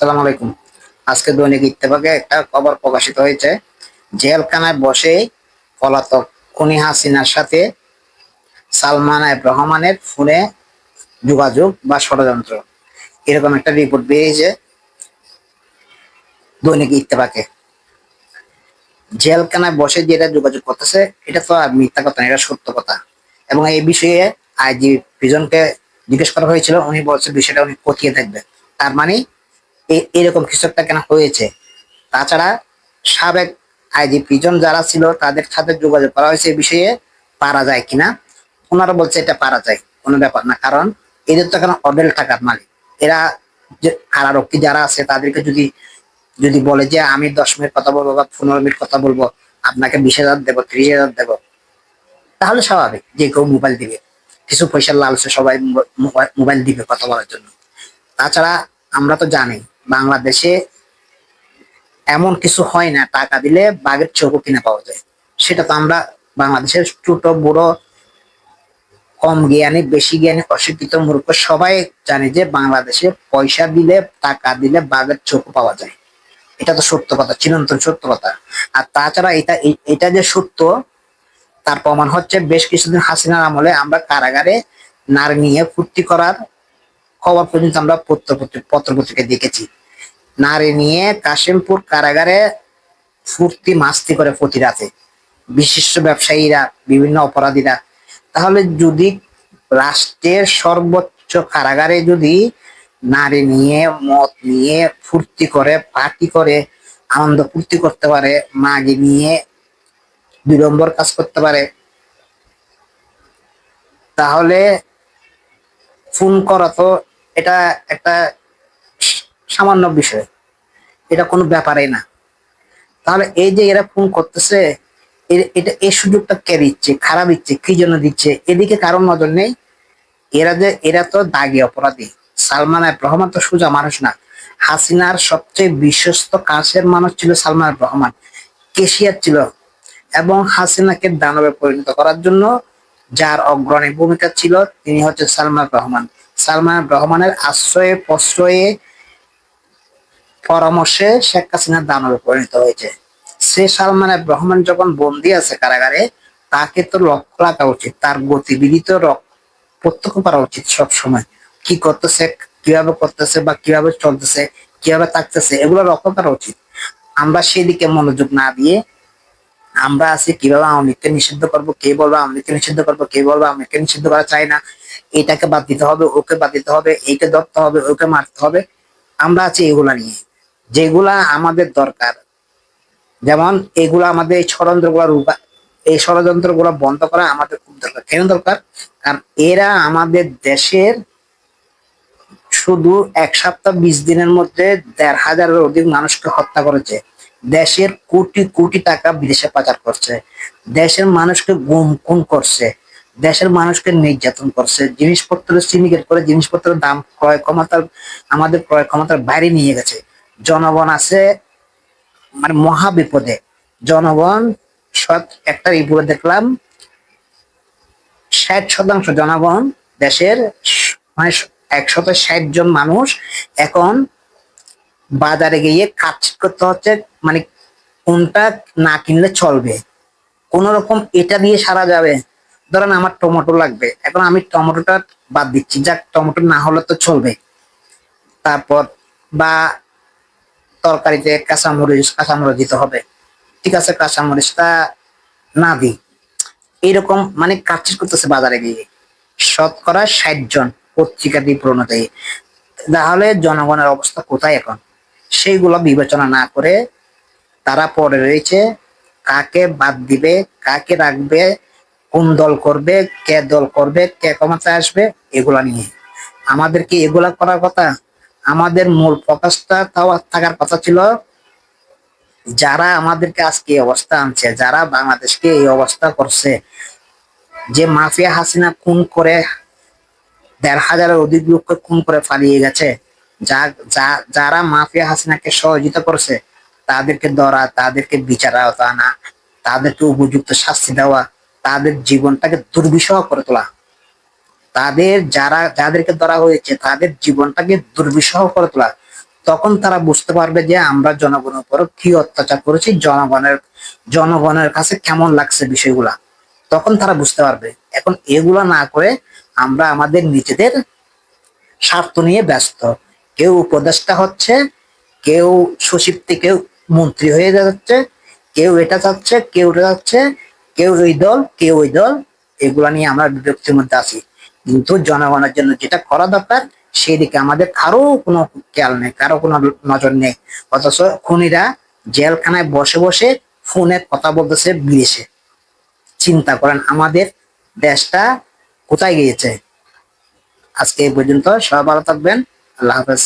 আসসালামু আলাইকুম। আজকে দৈনিক ইত্তেফাকে একটা খবর প্রকাশিত হয়েছে। জেলখানায় বসে পলাতক খুনি হাসিনার সাথে সালমান রহমানের ফোনে যোগাযোগ বা ষড়যন্ত্র। এরকম একটা রিপোর্ট বেরিয়েছে দৈনিক ইত্তেফাকে। জেলখানায় বসে যেটা যোগাযোগ করতেছে, এটা তো মিথ্যা কথা এটা সত্য কথা। এবং এই বিষয়ে আইজি প্রিজনকে জিজ্ঞেস করা হয়েছিল, উনি বলছে বিষয়টা উনি খতিয়ে দেখবেন তার মানে এরকম কিছু একটা কেন হয়েছে? তাছাড়া সাবেক আইজি প্রিজন যারা ছিল, তাদের সাথে যোগাযোগ করা হয়েছে বিষয়ে পারা যায় কিনা? ওনারা বলছে এটা পারা যায়, কোনো ব্যাপার না, কারণ এদের তো এখন অডেল টাকার মালিক। এরা যে কারারক্ষী যারা আছে, তাদেরকে যদি যদি বলে যে আমি দশ মিনিট কথা বলব বা পনেরো মিনিট কথা বলব, আপনাকে বিশ হাজার দেবো, ত্রিশ হাজার দেবো, তাহলে স্বাভাবিক যে কেউ মোবাইল দিবে। কিছু পয়সার লালসে সবাই মোবাইল দিবে কথা বলার জন্য। তাছাড়া আমরা তো জানি বাংলাদেশে এমন কিছু হয় না, টাকা দিলে বাঘের চোখও কিনে পাওয়া যায়। সেটা তো আমরা বাংলাদেশের ছোট, বড়, কম জ্ঞানী, বেশি জ্ঞানী, অশিক্ষিত মূর্খ সবাই জানে যে বাংলাদেশে পয়সা দিলে, টাকা দিলে বাঘের চোখ পাওয়া যায়। এটা তো সত্য কথা, চিরন্তন সত্য কথা। আর তাছাড়া এটা এটা যে সত্য, তার প্রমাণ হচ্ছে বেশ কিছুদিন হাসিনার আমলে আমরা কারাগারে নারী নিয়ে ফুর্তি করার খবর পর্যন্ত আমরা পত্র পত্র দেখেছি। নারী নিয়ে কাশিমপুর কারাগারে ফুর্তি মাস্তি করে প্রতি রাতে বিশিষ্ট ব্যবসায়ীরা, বিভিন্ন অপরাধীরা। তাহলে যদি রাষ্ট্রের সর্বোচ্চ কারাগারে যদি নারী নিয়ে, মদ নিয়ে ফুর্তি করে, পার্টি করে, আনন্দ ফুর্তি করতে পারে, মাগি নিয়ে বিড়ম্বর কাজ করতে পারে, তাহলে ফোন করা তো এটা একটা সামান্য বিষয়। এটা কোনো ব্যাপারই না। তাহলে এই যে এরা ফোন করতেছে এটা এই সুযোগটা কে দিচ্ছে, খারাপ দিচ্ছে, কি জন্য দিচ্ছে? এদিকে কারণ নজর নেই। এরা যে, এরা তো দাগি অপরাধী। সালমান রহমান তো সোজা মানুষ না। হাসিনার সবচেয়ে বিশ্বস্ত কাছের মানুষ ছিল সালমান রহমান। কেশিয়ার ছিল। এবং হাসিনাকে দানবে পরিণত করার জন্য যার অগ্রণী ভূমিকা ছিল তিনি হচ্ছে সালমান রহমান। সালমান রহমানের আশ্রয়ে প্রশ্রয়ে পরামর্শে শেখ হাসিনা দানবে পরিণত হয়েছে। সে সালমান রহমান যখন বন্দি আছে কারাগারে, তাকে তো লক্ষ্য রাখা উচিত, তার গতিবিধি তো প্রত্যক্ষ করা উচিত সব সময় কি করতেছে, কীভাবে করতেছে বা কীভাবে চলতেছে, কীভাবে থাকতেছে, এগুলো লক্ষ্য করা উচিত। আমরা সেদিকে মনোযোগ না দিয়ে আমরা আছি, কীভাবে আওয়ামী নিষিদ্ধ করব, কে বলব আওয়ামী নিষিদ্ধ করব, কে বলব আওয়ামী নিষিদ্ধ করা চাই না। এটাকে বাদ দিতে হবে, ওকে বাদ দিতে হবে এইকে ধরতে হবে, ওকে মারতে হবে। আমরা আছি এগুলা নিয়ে। যেগুলা আমাদের দরকার। যেমন এগুলো আমাদের এই ষড়যন্ত্রগুলা রূপা এই ষড়যন্ত্রগুলা বন্ধ করা আমাদের খুব দরকার। কেন দরকার? কারণ এরা আমাদের দেশের শুধু এক সপ্তাহ বিশ দিনের মধ্যে দেড় হাজারের অধিক মানুষকে হত্যা করেছে। দেশের কোটি কোটি টাকা বিদেশে পাচার করছে। দেশের মানুষকে গুম খুন করছে। দেশের মানুষকে নির্যাতন করছে। জিনিসপত্র সিন্ডিকেট করে জিনিসপত্রের দাম ক্রয় ক্ষমতার আমাদের ক্রয় ক্ষমতার বাইরে নিয়ে গেছে। জনগণ আছে মানে মহা বিপদে। জনগণ, সৎ একটা রিপোর্ট দেখলাম। ষাট শতাংশ জনগণ দেশের মানে একশত ষাট জন মানুষ এখন বাজারে গিয়ে কাজ করতে হচ্ছে মানে কোনটা না কিনলে চলবে। কোন রকম এটা দিয়ে সারা যাবে। ধরেন আমার টমেটো লাগবে। এখন আমি টমেটোটা বাদ দিচ্ছি। যাক, টমেটো না হলে তো চলবে। তারপর বা তরকারিতে কাঁচামরিচ কাঁচামরিচ দিতে হবে। ঠিক আছে, কাঁচামরিচটা না দিই। এরকম মানে কাজ করতেছে বাজারে গিয়ে। শতকরা ষাট জন পত্রিকা দিয়ে প্রণতায়ী তাহলে জনগণের অবস্থা কোথায় এখন? সেইগুলো বিবেচনা না করে তারা পরে রয়েছে। কাকে বাদ দিবে, কাকে রাখবে, কোন দল করবে, কে দল করবে, কে ক্ষমতায় আসবে, এগুলা নিয়ে। আমাদের কি এগুলা করার কথা? আমাদের মূল ফোকাসটা তাও থাকার কথা ছিল, যারা আমাদেরকে আজকে এই অবস্থা আনছে, যারা বাংলাদেশকে এই অবস্থা করছে, যে মাফিয়া হাসিনা খুন করে দেড় হাজারের অধিক লোককে খুন করে পালিয়ে গেছে যা, যারা মাফিয়া হাসিনাকে সহযোগিতা করছে, তাদেরকে ধরা, তাদেরকে বিচার আওতা আনা, তাদেরকে উপযুক্ত শাস্তি দেওয়া, তাদের জীবনটাকে দুর্বিষহ করে তোলা। তাদের যারা, যাদেরকে ধরা হয়েছে, তাদের জীবনটাকে দুর্বিষহ করে তোলা। তখন তারা বুঝতে পারবে যে আমরা জনগণের উপর কি অত্যাচার করেছি, জনগণের জনগণের কাছে কেমন লাগছে বিষয়গুলা। তখন তারা বুঝতে পারবে, এখন এগুলা না করে আমরা আমাদের নিজেদের স্বার্থ নিয়ে ব্যস্ত। কেউ উপদেষ্টা হচ্ছে, কেউ সচিব থেকে মন্ত্রী হয়ে যাচ্ছে, কেউ এটা চাচ্ছে, কেউ ওটা চাচ্ছে, কেউ ওই দল, কেউ ওই দল, এগুলা নিয়ে আমরা বিরক্তির মধ্যে আছি। কিন্তু জনগণের জন্য যেটা করা দরকার সেই দিকে আমাদের কারও কোনো খেয়াল নেই, কারও কোনো নজর নেই। অথচ খুনিরা জেলখানায় বসে বসে ফোনে কথা বলতেছে বিদেশে। চিন্তা করেন, আমাদের দেশটা কোথায় গিয়েছে? আজকে এই পর্যন্ত সবাই ভালো থাকবেন, আল্লাহ হাফেজ।